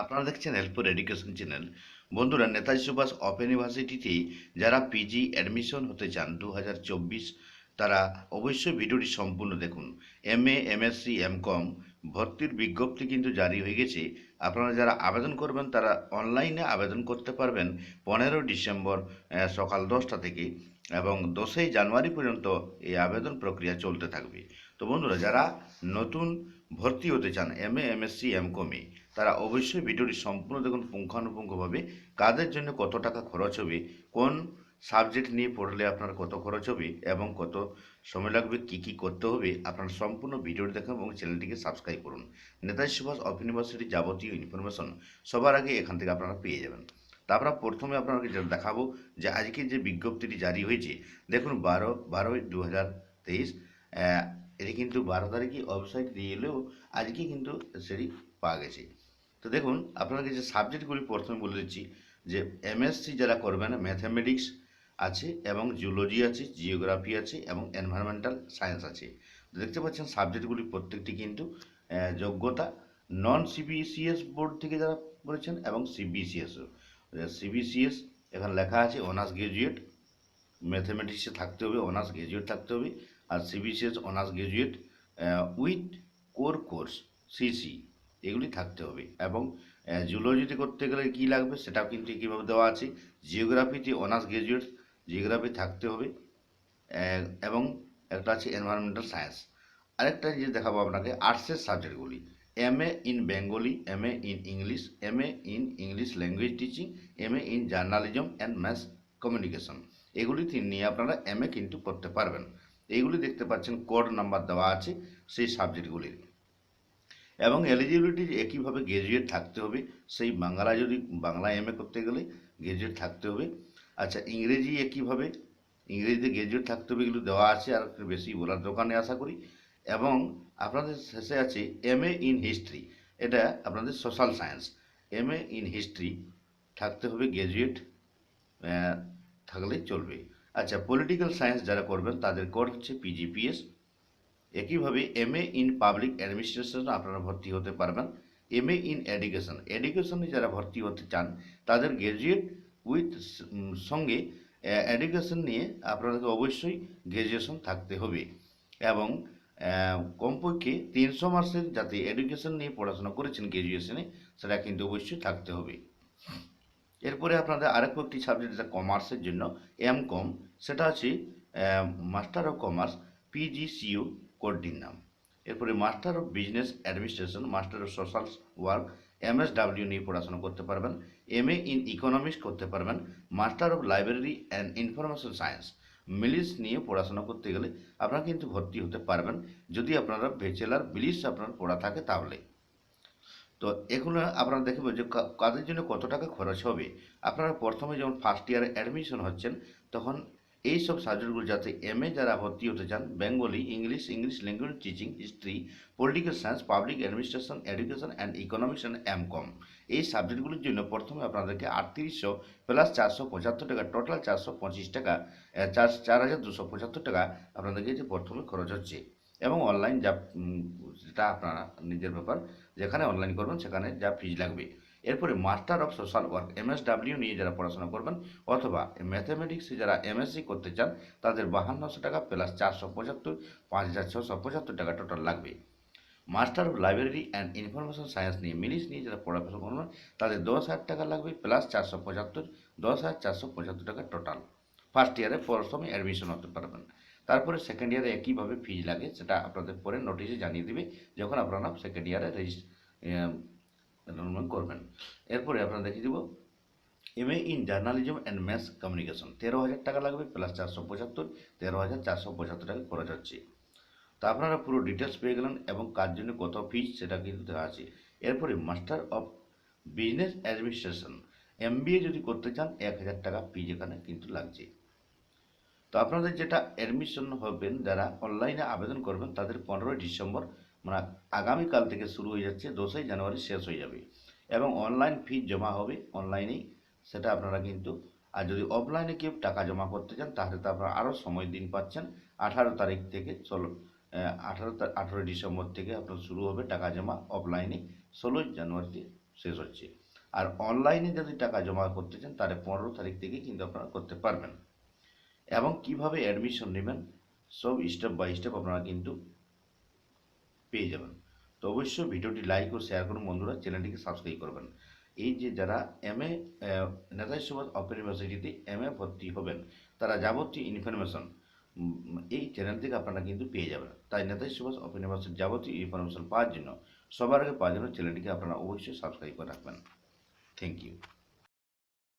আপনারা দেখছেন helpful education channel. বন্ধুরা, নেতাজি সুভাষ ওপেন ইউনিভার্সিটিতে যারা পিজি অ্যাডমিশন হতে চান দু হাজার চব্বিশ, তারা অবশ্যই ভিডিওটি সম্পূর্ণ দেখুন। এম এ এমএসসি এমকম ভর্তির বিজ্ঞপ্তি কিন্তু জারি হয়ে গেছে। আপনারা যারা আবেদন করবেন, তারা অনলাইনে আবেদন করতে পারবেন পনেরো ডিসেম্বর সকাল দশটা থেকে এবং দশই জানুয়ারি পর্যন্ত এই আবেদন প্রক্রিয়া চলতে থাকবে। তো বন্ধুরা, যারা নতুন ভর্তি হতে চান এম এ এমএসসি এমকমে তারা অবশ্যই ভিডিওটি সম্পূর্ণ দেখুন পুঙ্খানুপুঙ্খভাবে। কাদের জন্য কত টাকা খরচ হবে? কোন সাবজেক্ট নিয়ে পড়লে আপনার কত খরচ হবে? এবং কত সময় লাগবে? কী কী করতে হবে? আপনার সম্পূর্ণ ভিডিওটি দেখুন এবং চ্যানেলটিকে সাবস্ক্রাইব করুন। নেতাজি সুভাষ অফ ইউনিভার্সিটির যাবতীয় ইনফরমেশন সবার আগে এখান থেকে আপনারা পেয়ে যাবেন। তারপর প্রথমে আপনাকে যেটা দেখাবো, যে আজকে যে বিজ্ঞপ্তিটি জারি হয়েছে, দেখুন বারো, বারোই দু হাজার তেইশ এটি কিন্তু বারো তারিখে ওয়েবসাইট দিয়ে এলেও আজকে কিন্তু সেটি পাওয়া গেছে। তো দেখুন আপনাকে যে সাবজেক্টগুলি প্রথমে বলে দিচ্ছি, যে এমএসসি যারা করবেন ম্যাথামেটিক্স আছে এবং জুলজি আছে জিওগ্রাফি আছে এবং এনভায়রনমেন্টাল সায়েন্স আছে। দেখতে পাচ্ছেন সাবজেক্টগুলি প্রত্যেকটি কিন্তু যোগ্যতা নন সিবিসিএস বোর্ড থেকে যারা করেছেন এবং সিবিসিএসও সিবিসিএস এখানে লেখা আছে অনার্স গ্রাজুয়েট ম্যাথামেটিক্সে থাকতে হবে অনার্স গ্রাজুয়েট থাকতে হবে, আর CBCS honours graduate with core course CC এগুলি থাকতে হবে। এবং জুলজিতে করতে গেলে কী লাগবে সেটাও কিন্তু কীভাবে দেওয়া আছে? জিওগ্রাফিতে অনার্স গ্রাজুয়েট জিওগ্রাফি থাকতে হবে। এবং একটা আছে এনভায়রনমেন্টাল সায়েন্স আরেকটা জিনিস দেখাবো আপনাকে আর্টসের সাবজেক্টগুলি M A in Bengali M A in English M A in English language teaching M A in journalism and mass communication এগুলি নিয়ে আপনারা এম এ কিন্তু করতে পারবেন। এইগুলি দেখতে পাচ্ছেন কোড নাম্বার দেওয়া আছে সেই সাবজেক্টগুলির এবং এলিজিবিলিটি একইভাবে গ্রাজুয়েট থাকতে হবে, সেই বাংলা যদি, বাংলা এম করতে গেলে গ্রাজুয়েট থাকতে হবে। আচ্ছা ইংরেজি একইভাবে ইংরেজিতে গ্রাজুয়েট থাকতে হবে এগুলো দেওয়া আছে আর বেশি বলার দোকানে আশা করি। এবং আপনাদের শেষে আছে এম ইন হিস্ট্রি এটা আপনাদের social science M in history থাকতে হবে গ্রাজুয়েট থাকলে চলবে। আচ্ছা পলিটিক্যাল সায়েন্স যারা করবেন তাদের কোড হচ্ছে পিজিপিএস একইভাবে M A in public administration আপনারা ভর্তি হতে পারবেন। এম এ ইন এডুকেশন এডুকেশনে যারা ভর্তি হতে চান, তাদের গ্র্যাজুয়েট উইথ সঙ্গে এডুকেশন নিয়ে আপনাদেরকে অবশ্যই গ্র্যাজুয়েশন থাকতে হবে এবং কমপক্ষে তিনশো মাসের যাতে এডুকেশন নিয়ে পড়াশোনা করেছেন গ্র্যাজুয়েশনে সেটা কিন্তু অবশ্যই থাকতে হবে। এরপরে আপনাদের আরেক একটি সাবজেক্ট যেটা কমার্সের জন্য এম কম সেটা আছে মাস্টার অফ কমার্স পিজিসিও কোডটির নাম। এরপরে master of business administration, master of social work, MSW নিয়ে পড়াশোনা করতে পারবেন। এম এ ইন ইকোনমিক্স করতে পারবেন। Master of library and information science MLIS নিয়ে পড়াশোনা করতে গেলে আপনারা কিন্তু ভর্তি হতে পারবেন। যদি আপনারা ব্যাচেলার বিলিস আপনার পড়া থাকে তাহলে। তো এগুলো আপনারা দেখবেন যে কাদের জন্য কত টাকা খরচ হবে। আপনারা প্রথমে যখন ফার্স্ট ইয়ারে অ্যাডমিশন হচ্ছেন, তখন এই সব সাবজেক্টগুলো যাতে এম এ যারা ভর্তি হতে চান Bengali English English language teaching history political science public administration education and economics and M com এই সাবজেক্টগুলির জন্য প্রথমে আপনাদেরকে আটত্রিশশো প্লাস চারশো পঁচাত্তর টাকা টোটাল চারশো পঁচিশ টাকা চার চার হাজার দুশো পঁচাত্তর টাকা আপনাদেরকে যে প্রথমে খরচ হচ্ছে। এবং অনলাইন যা যেটা আপনারা নিজের ব্যাপার, যেখানে অনলাইন করবেন সেখানে যা ফিজ লাগবে। এরপরে master of social work, MSW নিয়ে যারা পড়াশোনা করবেন অথবা ম্যাথামেটিক্সে যারা এমএসসি করতে চান, তাদের বাহান্নশো টাকা প্লাস চারশো পঁচাত্তর, পাঁচ হাজার ছশো পঁচাত্তর টাকা টোটাল লাগবে। Master of library and information science নিয়ে মিলিশ নিয়ে যারা পড়াশোনা করবেন, তাদের দশ হাজার টাকা লাগবে প্লাস চারশো পঁচাত্তর, দশ হাজার চারশো পঁচাত্তর টাকা টোটাল। ফার্স্ট ইয়ারে প্রথমে অ্যাডমিশন হতে পারবেন। তারপরে সেকেন্ড ইয়ারে একইভাবে ফিজ লাগে, সেটা আপনাদের পরে নোটিশে জানিয়ে দেবে, যখন আপনারা সেকেন্ড ইয়ারে রেজিস্ট করবেন। এরপরে আপনারা দেখিয়ে দিব M A in journalism and mass communication তেরো হাজার টাকা লাগবে প্লাস চারশো পঁচাত্তর, তেরো হাজার চারশো পঁচাত্তর টাকা খরচ হচ্ছে। তো আপনারা পুরো ডিটেলস পেয়ে গেলেন এবং কার জন্য কত ফিজ সেটা কিন্তু দেওয়া আছে। এরপরে master of business administration MBA যদি করতে চান, এক হাজার টাকা ফিজ এখানে কিন্তু লাগছে। তো আপনাদের যেটা অ্যাডমিশন হবেন, যারা অনলাইনে আবেদন করবেন, তাদের পনেরোই ডিসেম্বর মানে আগামীকাল থেকে শুরু হয়ে যাচ্ছে দশই জানুয়ারি শেষ হয়ে যাবে। এবং অনলাইন ফি জমা হবে অনলাইনেই সেটা আপনারা কিন্তু, আর যদি অফলাইনে কেউ টাকা জমা করতে চান, তাহলে তো আপনারা আরও সময় দিন পাচ্ছেন। আঠারো তারিখ থেকে ষোলো আঠারো আঠারোই ডিসেম্বর থেকে আপনার শুরু হবে টাকা জমা অফলাইনে ষোলোই জানুয়ারিতে শেষ হচ্ছে। আর অনলাইনে যদি টাকা জমা করতে চান, তাহলে পনেরো তারিখ থেকে কিন্তু আপনারা করতে পারবেন। এবং কীভাবে অ্যাডমিশন নেবেন, সব স্টেপ বাই স্টেপ আপনারা কিন্তু পেয়ে যাবেন। তো অবশ্যই ভিডিওটি লাইক ও শেয়ার করুন বন্ধুরা চ্যানেলটিকে সাবস্ক্রাইব করবেন। এই যে যারা M A Netaji Subhas open ইউনিভার্সিটিতে এম এ ভর্তি হবেন, তারা যাবতীয় ইনফরমেশন এই চ্যানেল থেকে আপনারা কিন্তু পেয়ে যাবেন। তাই নেতাজি সুভাষ ওপেন ইউনিভার্সিটির যাবতীয় ইনফরমেশন পাওয়ার জন্য, সবার আগে পাওয়ার জন্য চ্যানেলটিকে আপনারা অবশ্যই সাবস্ক্রাইব করে রাখবেন। Thank you